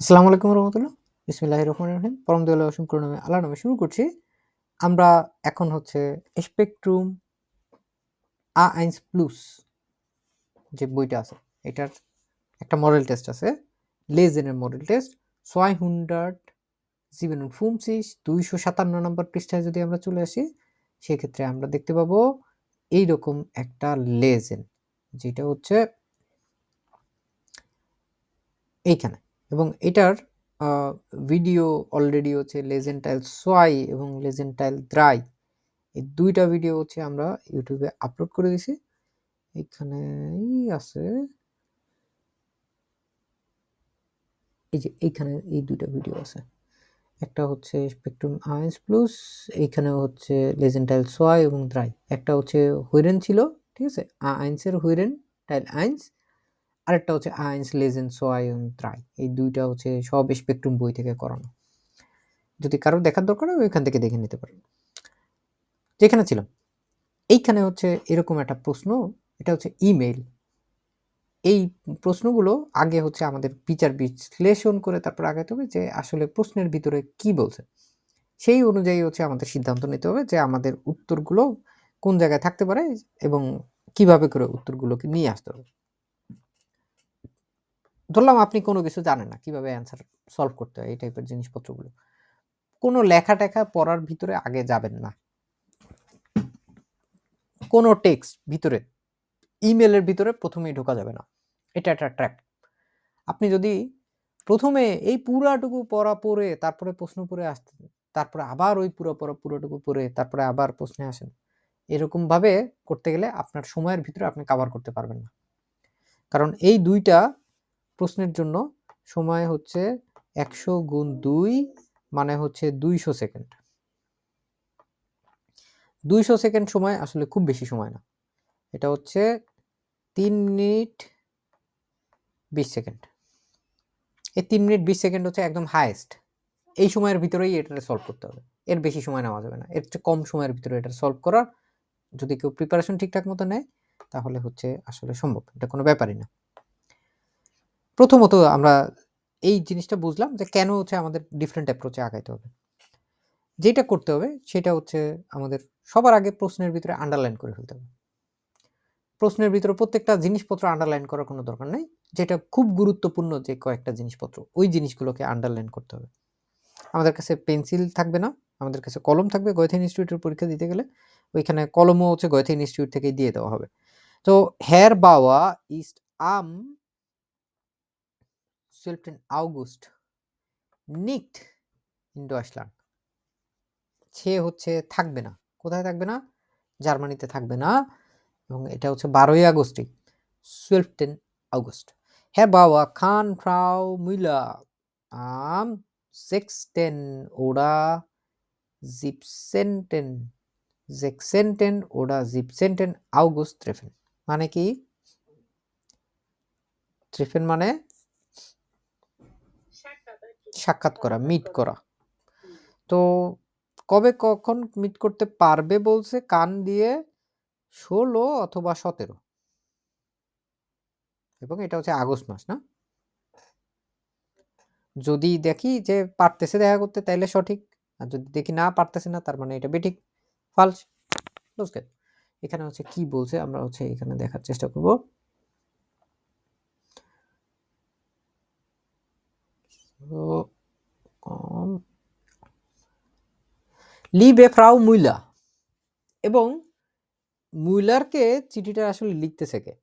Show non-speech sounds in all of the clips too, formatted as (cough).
আসসালামু আলাইকুম রহমতুল্লাহ। বিসমিল্লাহ রহমান রহিম। পরম দয়াল অসীম নামে আল্লাহ নামে শুরু করছি। আমরা এখন হচ্ছে স্পেকট্রুম আ আইন্স প্লুস যে বইটা আছে, এটার একটা মডেল টেস্ট আছে লেজেনের মডেল টেস্ট ছয় হুন্ড্রেড জিবেন ফুমসিস, দুইশো সাতান্ন নম্বর পৃষ্ঠায় যদি আমরা চলে আসি, সেক্ষেত্রে আমরা দেখতে পাবো এইরকম একটা লেজেন যেটা হচ্ছে এইখানে। এবং এটার ভিডিও অলরেডি হচ্ছে লেজেন্টাইল সোয়াই এবং লেজেন্টাইল দ্রাই এই দুইটা ভিডিও হচ্ছে আমরা ইউটিউবে আপলোড করে দিছি এখানেই আছে। এই যে এইখানে এই দুইটা ভিডিও আছে। একটা হচ্ছে স্পেকট্রাম আইন্স প্লাস এইখানে হচ্ছে লেজেন্টাইল সোয়াই এবং দ্রাই একটা হচ্ছে হুইরেন ছিল, ঠিক আছে? আইন্সের হুইরেন টাইল আইন্স আরেকটা হচ্ছে আইন্স লেজেন্ড সোয়ায়ন, ত্রাই। এই দুইটা হচ্ছে সব স্পেকট্রুম বই থেকে করানো। যদি কারও দেখার দরকার হয়, ওইখান থেকে দেখে নিতে পারেন। যেখানে ছিলাম। এইখানে হচ্ছে এরকম একটা প্রশ্ন, এটা হচ্ছে ইমেইল। এই প্রশ্নগুলো আগে হচ্ছে আমাদের বিচার বিশ্লেষণ করে তারপর আগাতে হবে যে আসলে প্রশ্নের ভিতরে কি বলছে। সেই অনুযায়ী হচ্ছে আমাদের সিদ্ধান্ত নিতে হবে যে আমাদের উত্তরগুলো কোন জায়গায় থাকতে পারে এবং কীভাবে করে উত্তরগুলোকে নিয়ে আসতে হবে। ধরলাম আপনি কোনো কিছু জানেন না, কীভাবে অ্যান্সার সলভ করতে হয় এই টাইপের জিনিসপত্রগুলো। কোনো লেখা টেখা পড়ার ভিতরে আগে যাবেন না। কোনো টেক্সট ভিতরে ইমেলের ভিতরে প্রথমেই ঢোকা যাবে না। এটা একটা ট্র্যাপ আপনি যদি প্রথমে এই পুরাটুকু পড়া পড়ে, তারপরে প্রশ্ন পড়ে আসতে তারপরে আবার ওই পুরো পড়া, পুরোটুকু পড়ে, তারপরে আবার প্রশ্নে আসেন, এরকমভাবে করতে গেলে আপনার সময়ের ভিতরে আপনি কাভার করতে পারবেন না। কারণ এই দুইটা প্রশ্নের জন্য সময় হচ্ছে একশো গুণ দুই মানে হচ্ছে দুইশো সেকেন্ড। দুইশো সেকেন্ড সময় আসলে খুব বেশি সময় না। এটা হচ্ছে তিন মিনিট বিশ সেকেন্ড। এই তিন মিনিট বিশ সেকেন্ড হচ্ছে একদম হায়েস্ট এই সময়ের ভিতরেই এটা সলভ করতে হবে। এর বেশি সময় নেওয়া যাবে না। এর চেয়ে কম সময়ের ভিতরে এটা সলভ করার যদি কেউ প্রিপারেশন ঠিকঠাক মতো নেয়, তাহলে হচ্ছে আসলে সম্ভব। এটা কোনো ব্যাপারই না। প্রথমত আমরা এই জিনিসটা বুঝলাম যে কেন হচ্ছে আমাদের ডিফারেন্ট অ্যাপ্রোচে আগাইতে হবে। যেটা করতে হবে সেটা হচ্ছে আমাদের সবার আগে প্রশ্নের ভিতরে আন্ডারলাইন করে ফেলতে হবে। প্রশ্নের ভিতরে প্রত্যেকটা জিনিসপত্র আন্ডারলাইন করার কোনো দরকার নেই। যেটা খুব গুরুত্বপূর্ণ যে কয়েকটা জিনিসপত্র, ওই জিনিসগুলোকে আন্ডারলাইন করতে হবে। আমাদের কাছে পেন্সিল থাকবে না, আমাদের কাছে কলম থাকবে গয়থেন ইনস্টিটিউটের পরীক্ষা দিতে গেলে। ওইখানে কলমও হচ্ছে গয়থেন ইনস্টিটিউট থেকেই দিয়ে দেওয়া হবে। তো হেয়ার বাওয়া ইস্ট আম Sultan August nicht in Deutschland সে হচ্ছে থাকবে না। কোথায় থাকবে না? জার্মানিতে থাকবে না। এবং এটা হচ্ছে বারোই আগস্টই সুয়েলফটেন আগস্ট হ্যাঁ বাবা, খান ফ্রাউ মুইলা আম সেক্সটেন, ওরা জিপসেন্টেন, জেক্সেন্টেন, ওরা জিপসেন্টেন আউগুস্ট ট্রেফেন মানে কি? ট্রেফেন মানে সাক্ষাৎ করা মিট করা। তো কবে কখন মিট করতে পারবে বলছে কান দিয়ে ষোলো অথবা সতেরো? এবং এটা হচ্ছে আগস্ট মাস, না? যদি দেখি যে পারতেছে দেখা করতে, তাইলে সঠিক। আর যদি দেখি না পারতেছে না, তার মানে এটা বেঠিক ফালস এখানে হচ্ছে কি বলছে, আমরা হচ্ছে এখানে দেখার চেষ্টা করব। লিবে ফ্রাউ মুইলা এবং মুইলারকে চিঠিটা আসলে লিখতেছে কে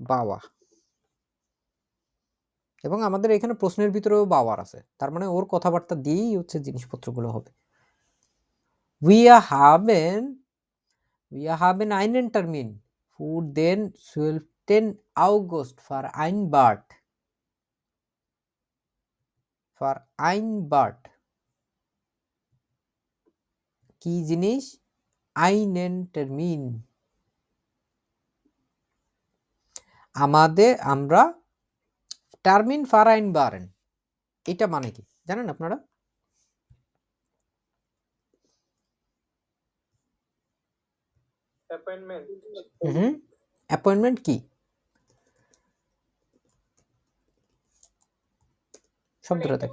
বাবা। এবং আমাদের এখানে প্রশ্নের ভিতরেও বাবার আছে। তার মানে ওর কথাবার্তা দিয়েই হচ্ছে জিনিসপত্রগুলো হবে। উইয়া হাবেন উইয়া হাবেন আইনেন টার্মিন ফুড দেন সুয়েলভ টেন আউগস্ট ফর আইন বার্ট ফর আইন বার্ট কি জিনিস? আইনেন টার্মিন। আমাদের আমরা টার্মিন ফারাইন বারেন। এটা মানে কি? জানেন আপনারা? অ্যাপয়েন্টমেন্ট কি? শব্দটা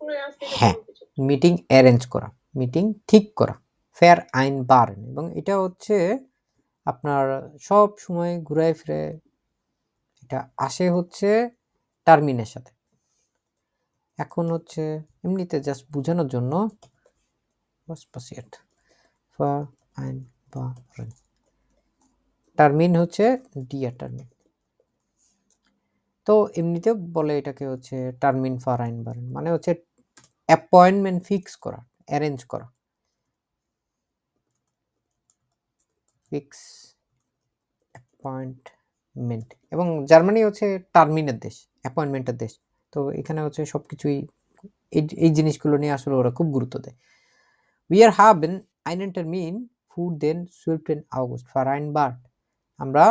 করে আসতে হ্যাঁ। মিটিং অ্যারেঞ্জ করা মিটিং ঠিক করা ফেয়ার আইন বারেন এবং এটা হচ্ছে আপনার সব সময় ঘুরায় ফিরে এটা আসে হচ্ছে টার্মিনের সাথে। এখন হচ্ছে এমনিতে জাস্ট বোঝানোর জন্য টার্মিন হচ্ছে ডিয়ার টার্মিন তো এমনিতে বলে এটাকে হচ্ছে টার্মিন ফর আইন বারেন মানে হচ্ছে অ্যাপয়েন্টমেন্ট ফিক্স করা অ্যারেঞ্জ করা। ফিক্স অ্যাপয়েন্টমেন্ট এবং জার্মানি হচ্ছে টার্মিনের দেশ অ্যাপয়েন্টমেন্টের দেশ। তো এখানে হচ্ছে সব কিছুই এই এই জিনিসগুলো নিয়ে আসলে ওরা খুব গুরুত্ব দেয়। উই আর হাবেন einen Termin für den 12. August vereinbart আমরা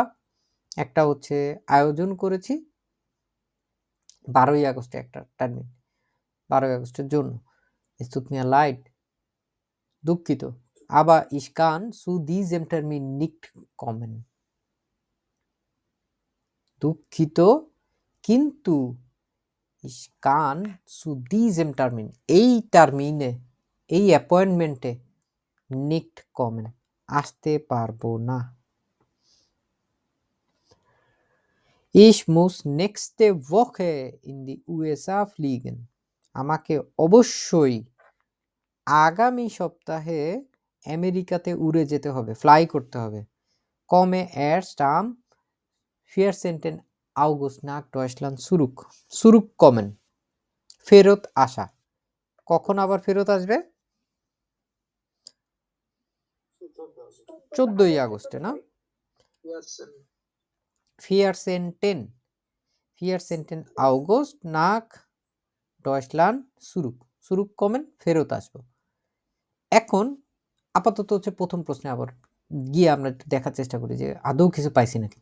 একটা হচ্ছে আয়োজন করেছি বারোই আগস্টে একটা টার্মিন বারোই আগস্টের জন্য। ইস্তুতমিয়া লাইট দুঃখিত। আবা ইস্কান সু দি জেম টার্মিন নিকট কমেন। দুঃখিত, কিন্তু ইস্কান সু দি জেম টার্মিন এই টার্মিনে এই অ্যাপয়েন্টমেন্টে নিকট কমেন। আসতে পারব না। Ich muss nächste Woche in die USA fliegen. আমাকে অবশ্যই আগামী সপ্তাহে আমেরিকাতে উড়ে যেতে হবে ফ্লাই করতে হবে। কমে এর স্টাম ফিয়ারসেন্টেন আউগুস্ট নাক ডয়সল্যান্ড সুরুক। সুরুক কমেন। ফেরত আসা। কখন আবার ফেরত আসবে? চোদ্দই আগস্টে না? ফিয়ারসেন্টেন ফিয়ারসেন্টেন আউগস্ট, নাক ডয়সল্যান্ড সুরুক। সুরুক কমেন, ফেরত আসব। এখন আপাতত হচ্ছে প্রথম প্রশ্নে আবার গিয়ে আমরা একটু দেখার চেষ্টা করি যে আদৌ কিছু পাইছি নাকি।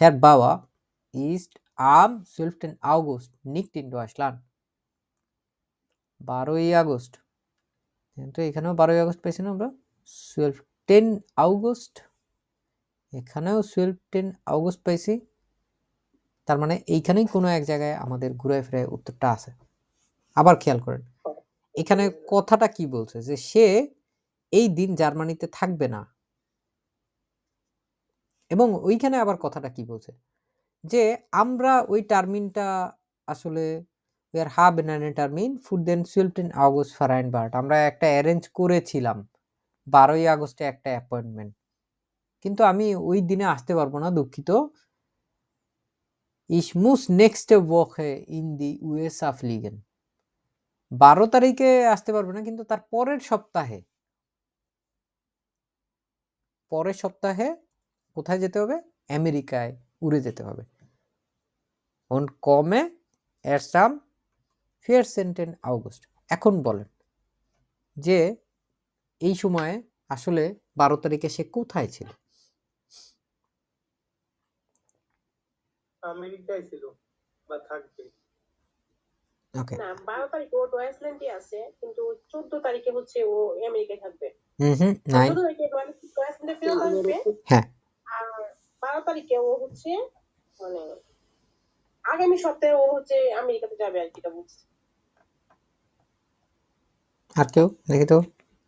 হ্যার বাবা, ইস্ট, আম সুইফটেন আউগস্ট নিকট ইন ডয়সল্যান্ড বারোই আগস্ট। তো এখানেও বারোই আগস্ট পাইছি না আমরা। সুইফটেন আউগস্ট এখানেও সুয়েলভ টেন আউগস্ট পাইছি। তার মানে এইখানেই কোনো এক জায়গায় আমাদের ঘুরে ফিরে উত্তরটা আছে। আবার খেয়াল করেন, এখানে কথাটা কি বলছে? যে সে এই দিন জার্মানিতে থাকবে না। এবং ওইখানে আবার কথাটা কি বলছে? যে আমরা ওই টার্মিনটা আসলে উই আর হাব এন টার্মিন ফুড দেন সুইফটেন আগস্ট ফারাইন বার্ট আমরা একটা অ্যারেঞ্জ করেছিলাম। বারোই আগস্টে একটা অ্যাপয়েন্টমেন্ট কিন্তু আমি ওই দিনে আসতে পারব না, দুঃখিত। Ich muss nächste Woche in die USA লিগেন বারো তারিখে আসতে পারব না, কিন্তু তার পরের সপ্তাহে। পরের সপ্তাহে কোথায় যেতে হবে? আমেরিকায় উড়ে যেতে হবে। Und komme erst am 14. August এখন বলেন যে এই সময়ে আসলে বারো তারিখে সে কোথায় ছিল? আমেরিকায় ছিল বা থাকবে। ওকে না বারো তারিখে ও ডয়েসল্যান্ডে আছে কিন্তু চোদ্দ তারিখে হচ্ছে ও আমেরিকায় থাকবে। হুম হুম নাইন চোদ্দ তারিখে ডয়েসল্যান্ডে ফেরত আসবে। হ্যাঁ। আর বারো তারিখে ও হচ্ছে মানে আগামী সপ্তাহে ও হচ্ছে আমেরিকাতে যাবে আর কি এটা বলছে আর কেউ? দেখি তো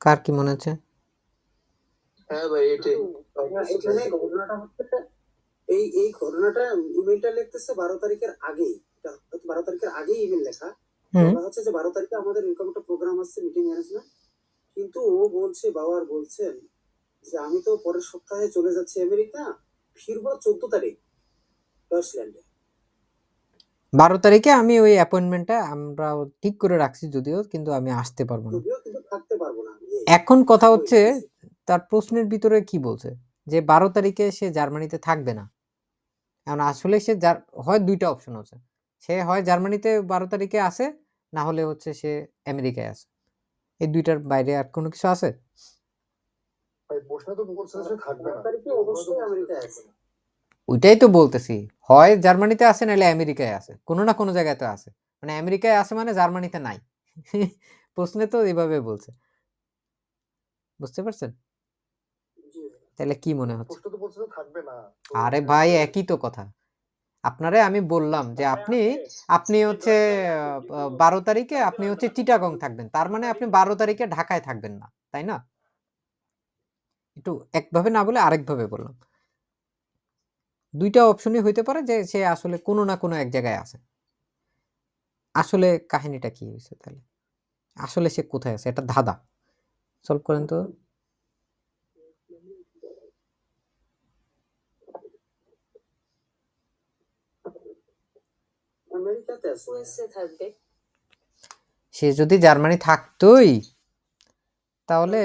কার কি মনে হচ্ছে? হ্যাঁ ভাই এটাই। এখানে ঘটনাটা হচ্ছে এই এই ঘটনাটা ইমেলটা লিখতেছে বারো তারিখের আগেই। বারো তারিখের আগেই ইমেল লেখা। হচ্ছে যে বারো তারিখে আমাদের এরকম একটা প্রোগ্রাম আসছে মিটিং ম্যানেজমেন্ট কিন্তু ও বলছে বাবার বলছেন যে আমি তো পরের সপ্তাহে চলে যাচ্ছি আমেরিকা ফিরবো চোদ্দ তারিখ ডয়সল্যান্ডে বারো তারিখে আমি ওই অ্যাপয়েন্টমেন্টটা আমরা ঠিক করে রাখছি যদিও কিন্তু আমি আসতে পারব না। থাকতে পারব না এখন কথা হচ্ছে তার প্রশ্নের ভিতরে কি বলছে? যে বারো তারিখে সে জার্মানিতে থাকবে না। এখন আসলে সে জার- হয় দুইটা অপশন আছে। সে হয় জার্মানিতে বারো তারিখে আসে না হলে হচ্ছে সে আমেরিকায় আসে। এই দুইটার বাইরে আর কোনো কিছু আছে? ভাই প্রশ্নে তো বলছে যে থাকবে বারো না। তারিখে অবশ্যই আমেরিকায় আছে ওইটাই তো বলতেছি। হয় জার্মানিতে আসে নাহলে আমেরিকায় আছে কোনো না কোনো জায়গায় তো আছে মানে আমেরিকায় আছে মানে জার্মানিতে নাই। (laughs) প্রশ্নে তো এইভাবে বলছে। বুঝতে পারছেন। তাহলে কি মনে হচ্ছে? আরে ভাই একই তো কথা। আপনারে আমি বললাম যে আপনি আপনি হচ্ছে বারো তারিখে আপনি হচ্ছে চিটাগং থাকবেন। তার মানে আপনি বারো তারিখে ঢাকায় থাকবেন না তাই না? একটু একভাবে না বলে আরেকভাবে বললাম। দুইটা অপশনই হইতে পারে যে সে আসলে কোনো না কোনো এক জায়গায় আছে। আসলে কাহিনীটা কি হয়েছে তাহলে? আসলে সে কোথায় আছে? এটা ধাঁধা। সলভ করেন তো। আমেরিকাতে আছে ইউএসএ থাকবে সে যদি জার্মানি থাকতোই তাহলে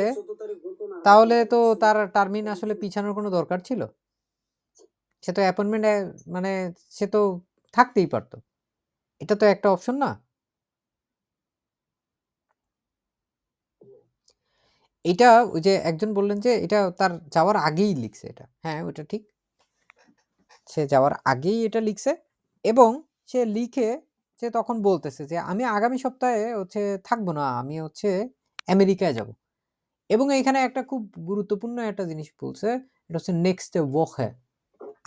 তাহলে তো তার টার্মিন আসলে পিছানোর কোনো দরকার ছিল? সে তো অ্যাপয়েন্টমেন্ট মানে সে তো থাকতেই পারতো। এটা তো একটা অপশন না? এটা ওই যে একজন বললেন যে এটা তার যাওয়ার আগেই লিখছে এটা। হ্যাঁ ওটা ঠিক। সে যাওয়ার আগেই এটা লিখছে এবং সে লিখে সে তখন বলতেছে যে, আমি আগামী সপ্তাহে হচ্ছে থাকব না, আমি হচ্ছে আমেরিকায় যাব। এবং এখানে একটা খুব গুরুত্বপূর্ণ একটা জিনিস বলছে, এটা হচ্ছে নেক্সট ওয়াকে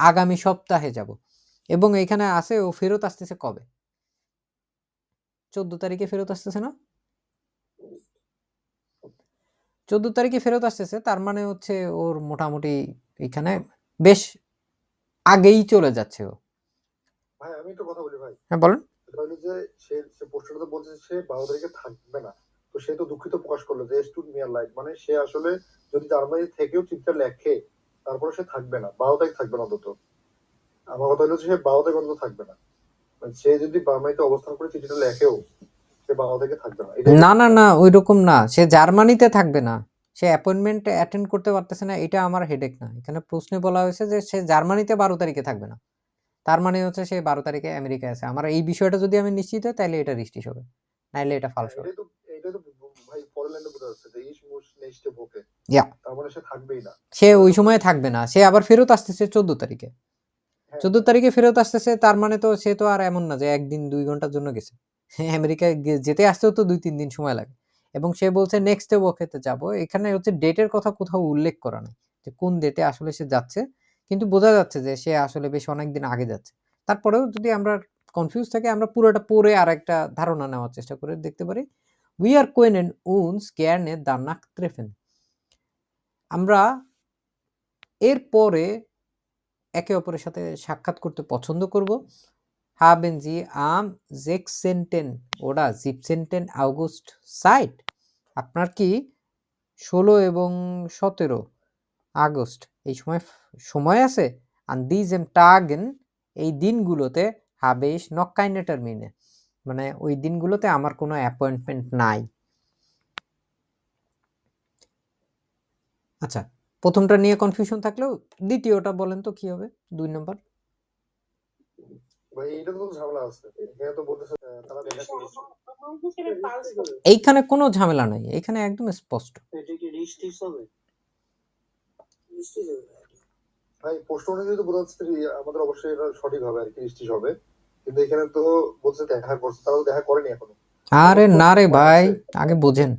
আগামী সপ্তাহে যাব। এবং এখানে আছে, ও ফেরত আসতেছে কবে? চোদ্দ তারিখে ফেরত আসতেছে না? চোদ্দ তারিখে ফেরত আসতেছে, তার মানে হচ্ছে ওর মোটামুটি এখানে বেশ আগেই চলে যাচ্ছে ও। আমি একটু কথা বলি ভাই। হ্যাঁ বলেন। হলো যে সে সে পোস্টারটা বলছে সে বারো তারিখে থাকবে না। তো সে তো দুঃখিত প্রকাশ করল যে স্টুড মিয়ার লাইফ মানে সে আসলে যদি জার্মানি থেকেও চিঠিটা লেখে তারপরে সে থাকবে না। বারো তারিখ থাকবে না অন্তত। আমার কথা হলো সে বারো তারিখ অন্তত থাকবে না। মানে সে যদি বার্মাইতে অবস্থান করে চিঠিটা লেখেও সে বারো তারিখে থাকবে না। না না না ওই রকম না। সে জার্মানিতে থাকবে না। সে অ্যাপয়েন্টমেন্ট অ্যাটেন্ড করতে পারতেছে না এটা আমার হেডেক না। এখানে প্রশ্নে বলা হয়েছে যে সে জার্মানিতে বারো তারিখে থাকবে না। তার মানে হচ্ছে সে বারো তারিখে আমেরিকায় আছে। আমার এই বিষয়টা যদি আমি নিশ্চিত হই তাহলে এটা রিস্টিস হবে। নাইলে এটা ফালস হবে। মানে সে ওই সময় থাকবে না। সে আবার ফেরত আসতেছে চোদ্দ তারিখে। হ্যাঁ, চোদ্দ তারিখে ফেরত আসতেছে তার মানে তো সে তো আর এমন না যে একদিন দুই ঘণ্টার জন্য গেছে। আমেরিকায় যেতে আসতেও তো দুই তিন দিন সময় লাগে। এবং সে বলছে নেক্সট ওকেতে যাব। এখানে হচ্ছে ডেটের কথা কোথাও উল্লেখ করা নেই যে কোন ডেটে আসলে সে যাচ্ছে। কিন্তু বোঝা যাচ্ছে যে সে আসলে বেশ অনেকদিন আগে যাচ্ছে তারপরেও যদি আমরা কনফিউজ থাকি, আমরা পুরোটা পড়ে আর একটা ধারণা নেওয়ার চেষ্টা করে দেখতে পারি উই আর কোয়েন উন্স গ্যারনে দানাক ট্রেফেন আমরা এরপরে একে অপরের সাথে সাক্ষাৎ করতে পছন্দ করব haben Sie am 16. oder 17. August সাইট আপনার কি ষোলো এবং সতেরো আগস্ট এই সময় সময় আছে? An diesem Tagen এই দিনগুলোতে ich noch keine মানে ওই দিনগুলোতে আমার কোনো অ্যাপয়েন্টমেন্ট নাই। আচ্ছা প্রথমটা নিয়ে কনফিউশন থাকলেও দ্বিতীয়টা বলেন তো কি হবে? দুই নম্বর। ভাই এটা তো ঝামেলা আছে। এখানে তো বলতেছে তারা দেখা করেছে আমার হিসেবে false হবে। এইখানে কোনো ঝামেলা নাই। এখানে একদম স্পষ্ট। ভাই প্রশ্ন অনুযায়ী আমাদের অবশ্যই এটা সঠিক হবে আর কি স্টিচ হবে। কিন্তু এখানে তো বলছে দেখা করছে তারা তো দেখা করেনি এখনও। আরে না রে ভাই আগে বোঝেন।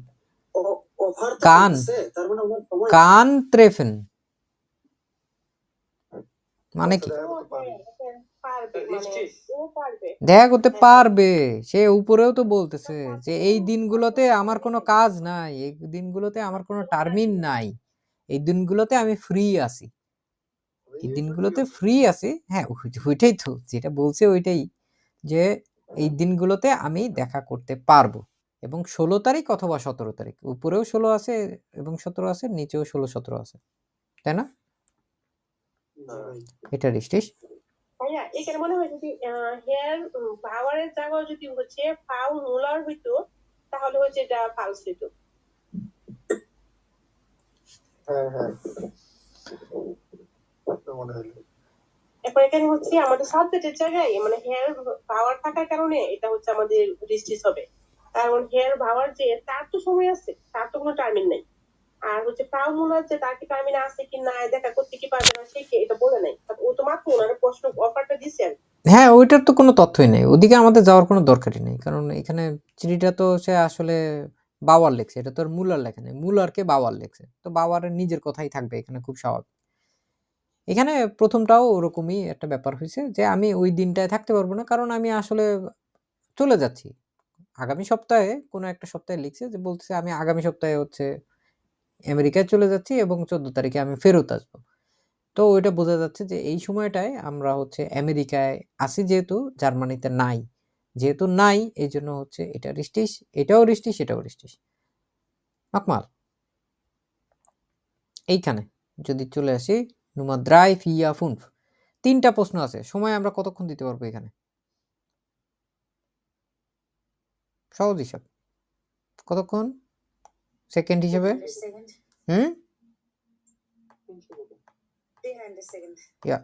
কান। মানে কান ট্রেফেন মানে কি? মানে দেখা করতে পারবে সে উপরেও তো বলতেছে যে এই দিনগুলোতে আমার কোনো কাজ নাই এই দিনগুলোতে আমার কোনো টার্মিন নাই। এই দিনগুলোতে আমি ফ্রি আছি। এই দিনগুলোতে ফ্রি আছি। হ্যাঁ ওইটাই তো যেটা বলছে ওইটাই যে এই দিনগুলোতে আমি দেখা করতে পারব। এবং ষোলো তারিখ অথবা সতেরো তারিখ উপরেও ষোলো আছে এবং সতেরো আছে নিচেও ষোলো সতেরো আছে। তাই না? এটা রিস্টিস এখানে মনে হয় যদি হেয়ার পাওয়ারের জায়গায় যদি হচ্ছে মুলার হইতো তাহলে হচ্ছে এটা ফালস হইতো। হ্যাঁ হ্যাঁ। মনে হলো। এখন এখানে হচ্ছে আমাদের সাবজেক্টের জায়গায় মানে হেয়ার পাওয়ার থাকার কারণে এটা হচ্ছে আমাদের রিস্টিস হবে। কারণ হেয়ার পাওয়ার যে তার তো সময় আছে তার তো কোনো টার্মিন নেই। আর হচ্ছে পাউ মুলার যে তার কি টার্মিন আছে কি না দেখা করতে কি পারবে না সে কি এটা বলে নাই। ও তো মাত্র ওনার প্রশ্ন অফারটা কি। হ্যাঁ ওইটার তো কোনো তথ্যই নেই। ওদিকে আমাদের যাওয়ার কোনো দরকারই নেই। কারণ এখানে চিঠিটা তো সে আসলে বাওয়ার লেখছে, এটা তো আর মুলার লেখা নেই, মুলারকে বাওয়ার লেখছে। তো বাওয়ারের নিজের কথাই থাকবে এখানে খুব স্বাভাবিক। এখানে প্রথমটাও ওরকমই একটা ব্যাপার হয়েছে যে আমি ওই দিনটায় থাকতে পারব না, কারণ আমি আসলে চলে যাচ্ছি। আগামী সপ্তাহে কোনো একটা সপ্তাহে লিখছে যে বলতেছে আমি আগামী সপ্তাহে হচ্ছে আমেরিকায় চলে যাচ্ছি এবং চোদ্দ তারিখে আমি ফেরত আসব। তো ওইটা বোঝা যাচ্ছে যে এই সময়টায় আমরা হচ্ছে আমেরিকায় আসি যেহেতু জার্মানিতে নাই। যেহেতু নাই এই জন্য হচ্ছে এটা রিস্টিস এটাও রিস্টিস এটাও রিস্টিস আকমাল এইখানে যদি চলে আসি নুমা দ্রাই ফিয়া ফুনফ। তিনটা প্রশ্ন আছে, সময় আমরা কতক্ষণ দিতে পারব এখানে? সহজ হিসাব। কতক্ষণ? সেকেন্ড হিসেবে? হুম? ইয়া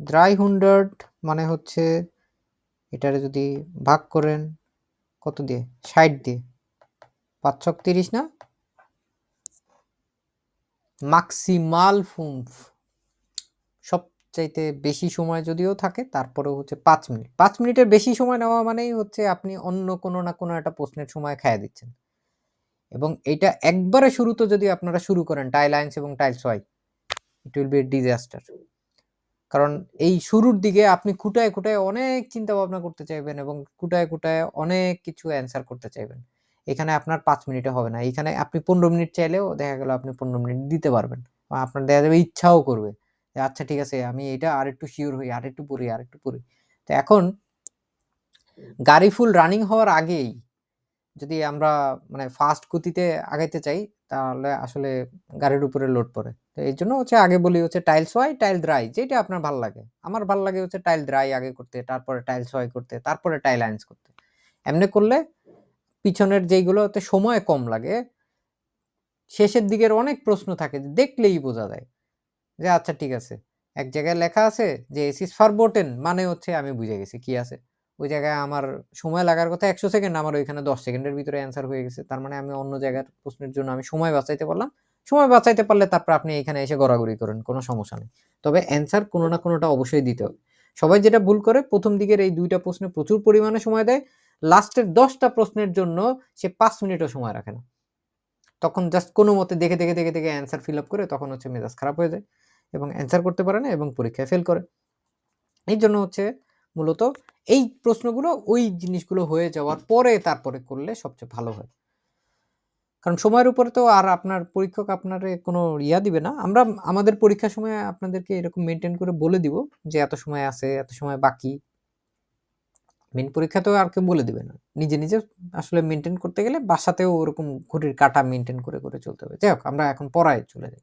ড্রাই হুন্ডার্ড মানে হচ্ছে এটারে যদি ভাগ করেন, কত দিয়ে? ষাট দিয়ে। পাঁচ ছক তিরিশ না? মাক্সিমাল ফুমফ। সবচাইতে বেশি সময় যদিও থাকে, তারপরেও হচ্ছে পাঁচ মিনিট। পাঁচ মিনিটের বেশি সময় নেওয়া মানেই হচ্ছে আপনি অন্য কোনো না কোনো একটা প্রশ্নের সময় খাইয়া দিচ্ছেন। এবং এটা একবারে শুরুতে যদি আপনারা শুরু করেন, টাইল আইন্স এবং টাইলস ওয়াই ইট উইল বি ডিজাস্টার কারণ এই শুরুর দিকে আপনি খুঁটায় খুঁটায় অনেক চিন্তা ভাবনা করতে চাইবেন এবং খুঁটায় খুঁটায় অনেক কিছু অ্যান্সার করতে চাইবেন। এখানে আপনার পাঁচ মিনিটে হবে না। এখানে আপনি পনেরো মিনিট চাইলেও দেখা গেল আপনি পনেরো মিনিট দিতে পারবেন। আপনার দেখা যাবে ইচ্ছাও করবে আচ্ছা ঠিক আছে, আমি এটা আর একটু শিওর হই আর একটু পড়ি আর একটু পড়ি। তো এখন গাড়ি ফুল রানিং হওয়ার আগেই যদি আমরা মানে ফাস্ট গতিতে আগাইতে চাই, তাহলে আসলে গাড়ির উপরে লোড পড়ে। তো এই জন্য হচ্ছে আগে বলি হচ্ছে টাইল সোয়াই টাইল ড্রাই যেটা আপনার ভালো লাগে। আমার ভালো লাগে হচ্ছে টাইল ড্রাই আগে করতে, তারপরে টাইল সোয়াই করতে, তারপরে টাইল আইন্স করতে। এমনি করলে পিছনের যেইগুলোতে সময় কম লাগে, শেষের দিকের অনেক প্রশ্ন থাকে দেখলেই বোঝা যায় যে আচ্ছা ঠিক আছে, এক জায়গায় লেখা আছে যে এসিস ফারবোটেন মানে হচ্ছে আমি বুঝে গেছি কি আছে। ওই জায়গায় আমার সময় লাগার কথা একশো সেকেন্ড, আমার ওইখানে দশ সেকেন্ডের ভিতরে অ্যান্সার হয়ে গেছে। তার মানে আমি অন্য জায়গার প্রশ্নের জন্য আমি সময় বাঁচাইতে পারলাম। সময় বাঁচাইতে পারলে তারপর আপনি এখানে এসে গড়াগড়ি করেন, কোনো সমস্যা নেই। তবে অ্যান্সার কোনো না কোনোটা অবশ্যই দিতে হবে। সবাই যেটা ভুল করে, প্রথম দিকের এই দুইটা প্রশ্নে প্রচুর পরিমাণে সময় দেয়। লাস্টের দশটা প্রশ্নের জন্য সে পাঁচ মিনিটও সময় রাখে না। তখন জাস্ট কোনো মতে দেখে দেখে দেখে দেখে অ্যান্সার ফিল আপ করে তখন হচ্ছে মেজাজ খারাপ হয়ে যায় এবং অ্যান্সার করতে পারে না এবং পরীক্ষায় ফেল করে। এই জন্য হচ্ছে মূলত এই প্রশ্নগুলো ওই জিনিসগুলো হয়ে যাওয়ার পরে তারপরে করলে সবচেয়ে ভালো হয়। কারণ সময়ের উপরে তো আর আপনার পরীক্ষক আপনার কোনো ইয়া দিবে না। আমরা আমাদের পরীক্ষার সময় আপনাদেরকে এরকম মেনটেন করে বলে দিব যে এত সময় আছে, এত সময় বাকি। মেন পরীক্ষা তো আর কেউ বলে দিবে না। নিজে নিজে আসলে মেনটেন করতে গেলে বাসাতেও ওরকম ঘড়ির কাটা মেনটেন করে করে চলতে হবে। যাই হোক, আমরা এখন পড়ায় চলে যাই।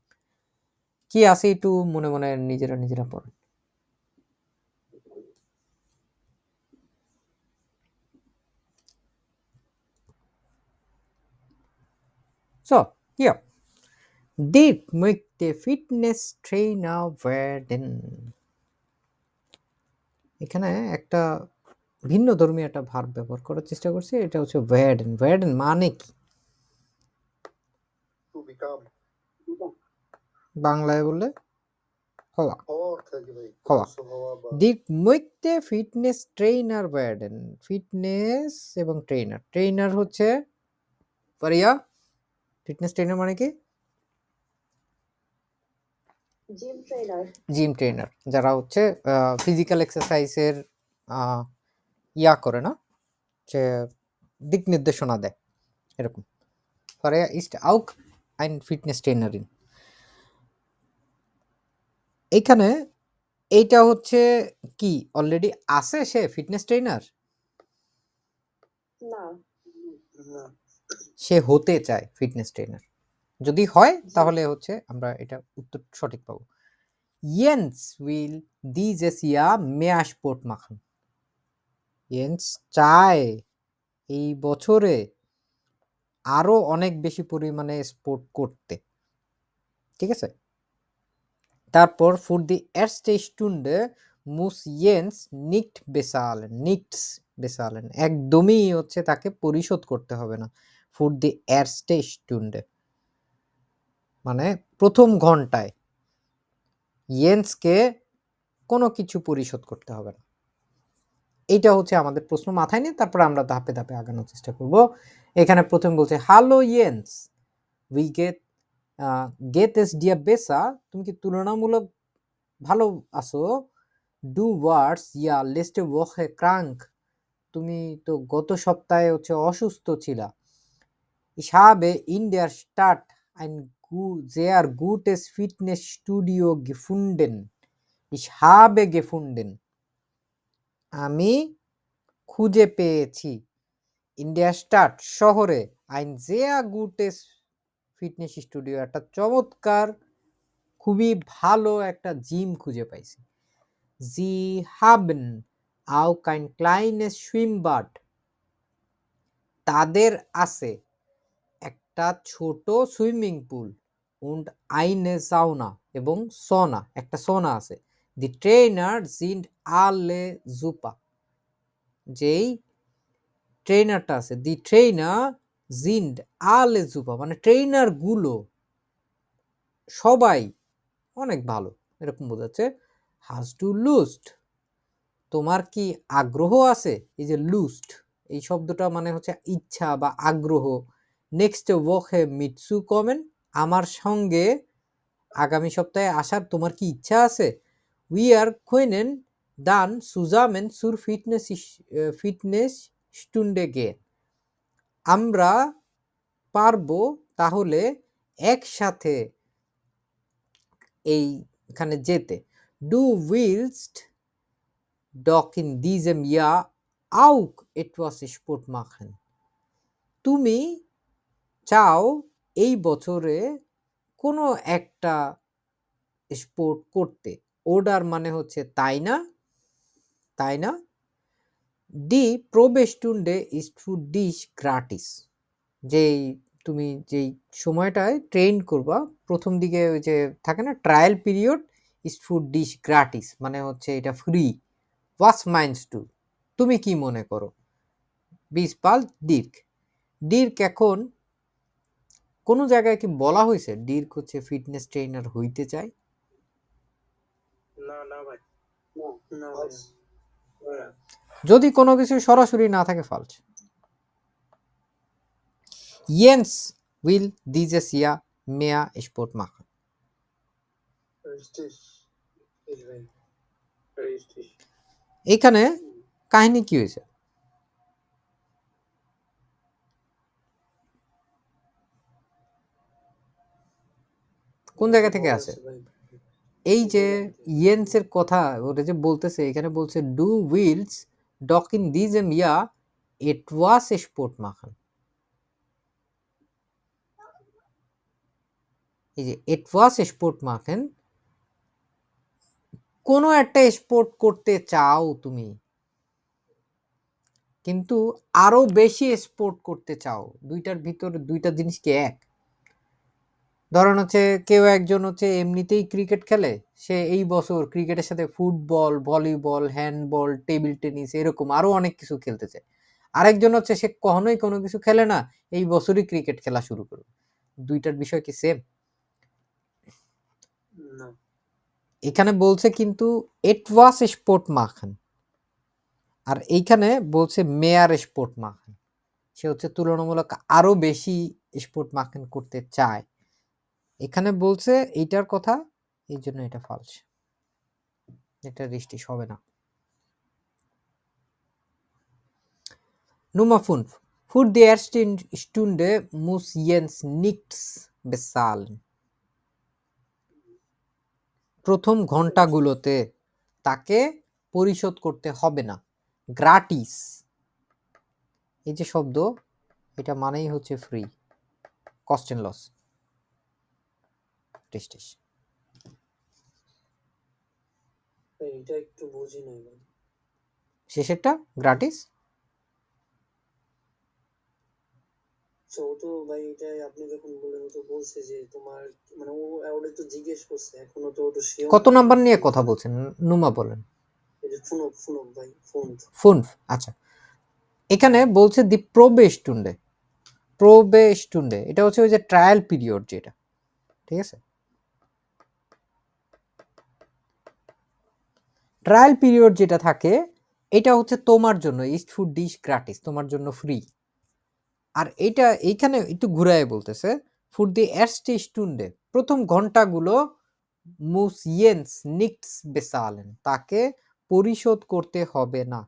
কি আছে একটু মনে মনে নিজেরা নিজেরা পড়েন। So, hier. Dit möchte Fitnesstrainer werden. এখানে একটা ভিন্ন ধর্মী একটা ভার্ব ব্যবহার করার চেষ্টা করছি এটা হচ্ছে ওয়ার্ডেন ওয়ার্ডেন মানে কি? বাংলায় বললে হওয়া। হওয়া অর্থ কি ভাই? হওয়া। সদস্য হওয়া বা দিক মধ্যে ফিটনেস ট্রেনার ওয়ার্ডেন ফিটনেস এবং ট্রেনার ট্রেনার হচ্ছে পারিয়া ফিটনেস ট্রেনার মানে কি? Gym trainer. জিম ট্রেনার যারা হচ্ছে ফিজিক্যাল এক্সারসাইজের ইয়া করে না যে দিক নির্দেশনা দেয় এরকম। ফারিয়া ইস্ট আউক আইন ফিটনেস ট্রেনারিং এইখানে এইটা হচ্ছে কি অলরেডি আছে সে ফিটনেস ট্রেনার না। সে হতে চায় ফিটনেস ট্রেনার যদি হয়, তাহলে হচ্ছে আমরা এটা উত্তর সঠিক পাবো। ইয়েন্স উইল dieses Jahr mehr Sport machen Jens চায় এই বছরে আরও অনেক বেশি পরিমাণে স্পোর্ট করতে। ঠিক আছে? তারপর ফুর দি এরস্টে স্টুন্ডে মুস ইয়েন্স নিক্ট বেসালেন নিক্টস বেসালেন একদমই হচ্ছে তাকে পরিশোধ করতে হবে না। ফুর দি এরস্টে স্টুন্ডে মানে প্রথম ঘন্টায় ইয়েন্সকে কোনো কিছু পরিশোধ করতে হবে না। এইটা হচ্ছে আমাদের প্রশ্ন মাথায় নিয়ে, তারপর আমরা ধাপে ধাপে আগানোর চেষ্টা করব। এখানে প্রথম বলছে হ্যালো ইয়েন্স উই গেট গেট এস ডিয়া বেসা তুমি কি তুলনামূলক ভালো আছো? ডু ওয়ার্ডস ইয়া লেস্টে ওয়াহে ক্রাঙ্ক তুমি তো গত সপ্তাহে হচ্ছে অসুস্থ ছিলা। Ich habe in der Stadt ein sehr gutes Fitnessstudio gefunden. Ich habe gefunden. আমি খুঁজে পেয়েছি ইন der Stadt শহরে ein sehr gutes fitness studio একটা চমৎকার খুবই ভালো একটা জিম খুঁজে পাইছি Sie haben auch ein kleines Schwimmbad. তাদের আছে একটা ছোট সুইমিং পুল, উন্ড আইনে Sauna এবং সনা, একটা সনা আছে। দি ট্রেনার sind alle জুপা যেই ট্রেনারটা আছে। দি ট্রেনার sind alle জুপা মানে ট্রেনারগুলো সবাই অনেক ভালো, এরকম বোঝাচ্ছে। হাজ টু লুস্ট, তোমার কি আগ্রহ আছে? এই যে লুস্ট, এই শব্দটা মানে হচ্ছে ইচ্ছা বা আগ্রহ। নেক্সট ওয়াকে মিটসু কমেন, আমার সঙ্গে আগামী সপ্তাহে আসার তোমার কি ইচ্ছা আছে? উই আর কোয়েনেন দান সুজামেন সুর ফিটনেস ফিটনেস স্টুন্ডে গে আমরা পারব তাহলে একসাথে এইখানে যেতে। ডু উইলস্ট ডক ইন diesem Jahr auch etwas স্পোর্ট machen তুমি চাও এই বছরে কোনো একটা স্পোর্ট করতে। ওডার মানে হচ্ছে তাই না? তাই না? ডি প্রবেস্টুন্ডে ইস্ট ফুড ডিশ গ্রাটিস যেই তুমি যেই সময়টায় ট্রেন করবা, প্রথম দিকে ওই যে থাকে না ট্রায়াল পিরিয়ড ইস্ট ফুড ডিশ গ্রাটিস মানে হচ্ছে এটা ফ্রি ওয়াস মাইন্স টু তুমি কি মনে করো? বিস পাল ডির্ক ডির্ক এখন কোনো জায়গায় কি বলা হয়েছে? ডির্ক হচ্ছে ফিটনেস ট্রেনার হইতে চায় না না ভাই। না না ভাই। হ্যাঁ। যদি কোনো কিছু সরাসরি না থাকে ফালস ইয়েন্স উইল দিজেস ইয়া মেয়া স্পোর্ট ঠিক এইখানে কাহিনী কি হয়েছে? কোন জায়গা থেকে আসে? এই যে ইয়েন্সের কথা ওটা যে বলতেছে এখানে বলছে ডু উইলস ডক ইন দিজ এম ইয়া ইট ওয়াস স্পোর্ট মাখান এই যে ইট ওয়াস স্পোর্ট মাখেন কোনো একটা স্পোর্ট করতে চাও তুমি কিন্তু আরও বেশি স্পোর্ট করতে চাও দুইটার ভিতরে দুইটা জিনিস কি এক? ধরেন হচ্ছে কেউ একজন হচ্ছে এমনিতেই ক্রিকেট খেলে সে এই বছর ক্রিকেটের সাথে football volleyball handball table tennis এরকম আরও অনেক কিছু খেলতে চায়। আরেকজন হচ্ছে সে কখনোই কোনো কিছু খেলে না এই বছরই ক্রিকেট খেলা শুরু করবে দুইটার বিষয় কি সেম এখানে বলছে কিন্তু এট ওয়াস স্পোর্ট মাখান আর এইখানে বলছে মেয়ার স্পোর্ট মাখান সে হচ্ছে তুলনামূলক আরও বেশি স্পোর্ট মাখান করতে চায়। এখানে বলছে এইটার কথা, এই জন্য এটা ফালস এটা রিস্টিস হবে না। Nummer 5. Für die erste Stunde muss Jens nichts bezahlen. প্রথম ঘন্টাগুলোতে তাকে পরিশোধ করতে হবে না। গ্রাটিস এই যে শব্দ, এটা মানেই হচ্ছে ফ্রি কস্ট এন্ড লস এটা একটু বুঝি নাই শেষেরটা? গ্রাটিস? ও তো ভাই এটা আপনি যখন বললেন তো বলছে যে তোমার মানে ও ওটা তো জিজ্ঞেস করছে এখনও তো ওটা শিওর কত নাম্বার নিয়ে কথা বলছেন? নুমা বলেন। ফুনক ফুনক ভাই ফোন ফোন আচ্ছা। এখানে বলছে দি প্রবে স্টুন্ডে প্রবে স্টুন্ডে এটা হচ্ছে ওই যে ট্রায়াল পিরিয়ড যেটা ঠিক আছে? ট্রায়াল পিরিয়ড যেটা থাকে, এটা হচ্ছে তোমার জন্য ইস্ট ফুড ডিশ গ্রাটিস তোমার জন্য ফ্রি আর এটা এইখানে একটু ঘুরায় বলতেছে für die erste Stunde, প্রথম ঘন্টাগুলো মুস ইয়েন্স nichts বেসালেন, তাকে পরিশোধ করতে হবে না।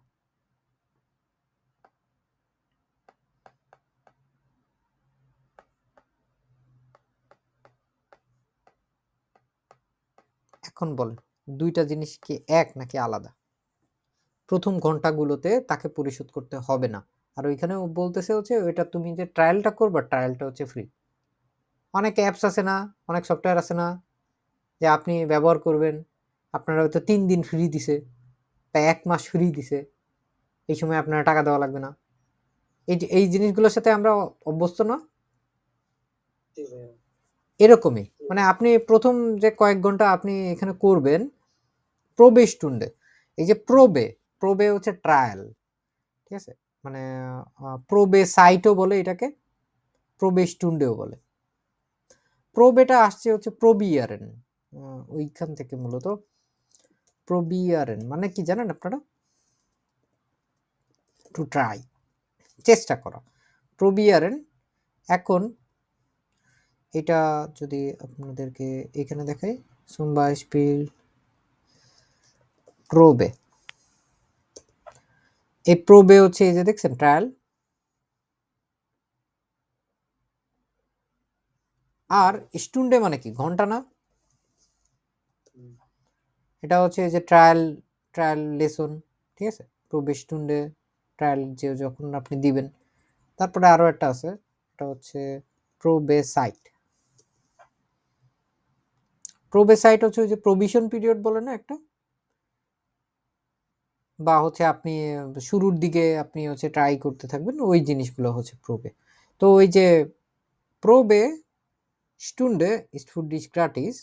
এখন বলেন। দুইটা জিনিস কি এক নাকি আলাদা? প্রথম ঘন্টাগুলোতে তাকে পরিশোধ করতে হবে না। আর ওইখানে বলতেছে হচ্ছে ওইটা তুমি যে ট্রায়ালটা করবা ট্রায়ালটা হচ্ছে ফ্রি অনেক অ্যাপস আছে না অনেক সফটওয়্যার আছে না যে আপনি ব্যবহার করবেন আপনারা হয়তো তিন দিন ফ্রি দিছে বা এক মাস ফ্রি দিছে এই সময় আপনারা টাকা দেওয়া লাগবে না। এই এই জিনিসগুলোর সাথে আমরা অভ্যস্ত না? এরকমই। মানে আপনি প্রথম যে কয়েক ঘণ্টা আপনি এখানে করবেন প্রবে স্টুন্ডে এই যে প্রবে প্রবে হচ্ছে ট্রায়াল ঠিক আছে? মানে প্রবে সাইটও বলে এটাকে প্রবে স্টুন্ডেও বলে। প্রবেটা আসছে হচ্ছে প্রবিয়ারেন ওইখান থেকে মূলত। প্রবিয়ারেন মানে কি জানেন আপনারা? টু ট্রাই চেষ্টা করা। প্রবিয়ারেন এখন এটা যদি আপনাদেরকে এখানে দেখাই সুম্বা স্পিল প্রোবে এই প্রোবে হচ্ছে এই যে দেখছেন ট্রায়াল আর স্টুন্ডে মানে কি? ঘণ্টা না। এটা হচ্ছে যে ট্রায়াল ট্রায়াল লেসন ঠিক আছে? প্রবে স্টুন্ডে ট্রায়াল যে যখন আপনি দিবেন। তারপরে আরও একটা আছে, এটা হচ্ছে প্রোবে সাইট প্রোবে সাইট হচ্ছে ওই যে প্রভিশন পিরিয়ড বলে না একটা? বা হচ্ছে আপনি শুরুর দিকে আপনি হচ্ছে ট্রাই করতে থাকবেন ওই জিনিসগুলো হচ্ছে প্রোবে তো ওই যে প্রোবে স্টুন্ডে ফুড ডিশ গ্রাটিস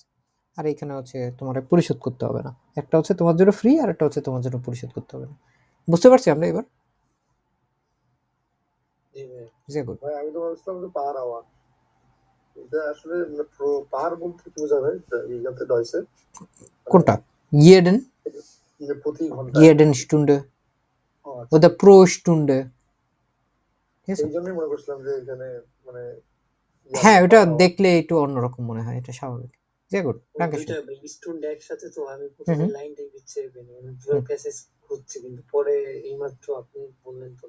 আর এখানে হচ্ছে তোমার পরিশোধ করতে হবে না। একটা হচ্ছে তোমার জন্য ফ্রি আর একটা হচ্ছে তোমার জন্য পরিশোধ করতে হবে না। বুঝতে পারছি আমরা এবার? জি গুড আমি তো ভাবছিলাম যে পার আওয়ার এটা আসলে মানে পার বলতে কি বোঝাবে ইয়াতে ডয়সে কোনটা? ইয়েডেন প্রতি ঘণ্টা স্টুন্ডে ও আচ্ছা। স্টুন্ডে এই জন্যই মনে করছিলাম যে এখানে মানে হ্যাঁ ওটা দেখলে একটু অন্যরকম মনে হয় এটা স্বাভাবিক। যে গুড দুইটা স্টুডেন্ট একসাথে তো আমি প্রথমে। লাইনটাই দিচ্ছি আমি পুরো প্যাসেজ খুঁজছি কিন্তু পরে এইমাত্র আপনি বললেন তো